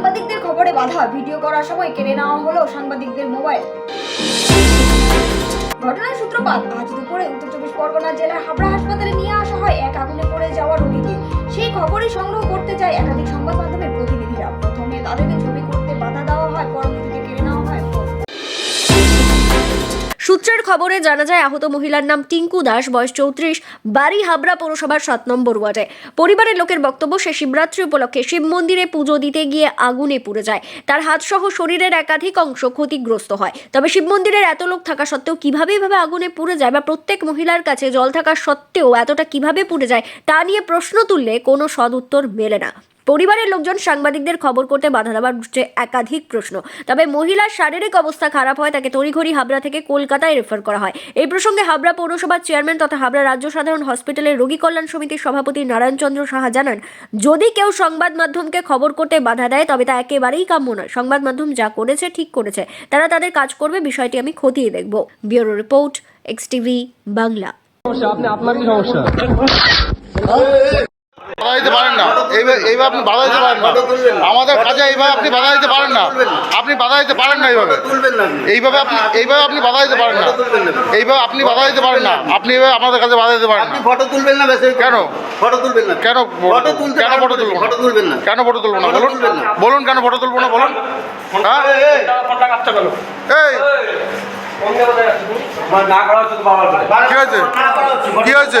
সাংবাদিকদের খবরে বাধা। ভিডিও করার সময় কেড়ে নেওয়া হলো সাংবাদিকদের মোবাইল। ঘটনার সূত্রপাত, আজ দুপুরে উত্তর চব্বিশ পরগনা জেলার হাবড়া হাসপাতালে নিয়ে আসা হয়। এক আগুনে পড়ে সূত্রের খবরে জানা যায়, আহত মহিলার নাম টিঙ্কু দাস, বয়স চৌত্রিশ, বাড়ি হাবড়া পৌরসভার সাত নম্বর ওয়ার্ডে। পরিবারের লোকের বক্তব্য, সে শিবরাত্রি উপলক্ষে শিব মন্দিরে পুজো দিতে গিয়ে আগুনে পুড়ে যায়। তার হাতসহ শরীরের একাধিক অংশ ক্ষতিগ্রস্ত হয়। তবে শিব মন্দিরের এত লোক থাকা সত্ত্বেও কীভাবে এভাবে আগুনে পুড়ে যায় বা প্রত্যেক মহিলার কাছে জল থাকা সত্ত্বেও এতটা কীভাবে পুড়ে যায়, তা নিয়ে প্রশ্ন তুললে কোনো সদ উত্তর মেলে না। পরিবারের লোকজন সাংবাদিকদের খবর করতে বাধা দেওয়ার উঠছে একাধিক প্রশ্ন। তবে মহিলার শারীরিক অবস্থা খারাপ হয় তাকে তড়িঘড়ি হাবড়া থেকে কলকাতায় রেফার করা হয়। এই প্রসঙ্গে হাবড়া পৌরসভার চেয়ারম্যান তথা হাবড়া রাজ্য সাধারণ হসপিটালের রোগী কল্যাণ সমিতির সভাপতি নারায়ণচন্দ্র সাহা জানান যদি কেউ সংবাদ মাধ্যমকে খবর করতে বাধা দেয় তবে তা একেবারেই কাম্য নয়। সংবাদ মাধ্যম যা করেছে ঠিক করেছে। তারা তাদের কাজ করবে বিষয়টি আমি খতিয়ে দেখব। Bureau report X TV Bangla. সমস্যা আপনি আপনার কি সমস্যা? পারেন না। এইভাবে এইভাবে আপনি বাধা দিতে পারেন না। আমাদের কাজে এইভাবে আপনি বাধা দিতে পারেন না। আপনি বাধা দিতে পারেন না এইভাবে। এইভাবে আপনি এইভাবে আপনি বাধা দিতে পারেন না। এইভাবে আপনি বাধা দিতে পারেন না। আপনি এইভাবে আমাদের কাছে বাধা দিতে পারেন না। ফটো তুলবেন না বেশি। কেন? ফটো তুলবেন না। কেন ফটো তুলতে কেন ফটো তুলবো না? ফটো তুলবেন না। কেন ফটো তুলবো না? বলুন। বলুন কেন ফটো তুলবো না? বলুন। হ্যাঁ? এই। কি হয়েছে? কি হয়েছে?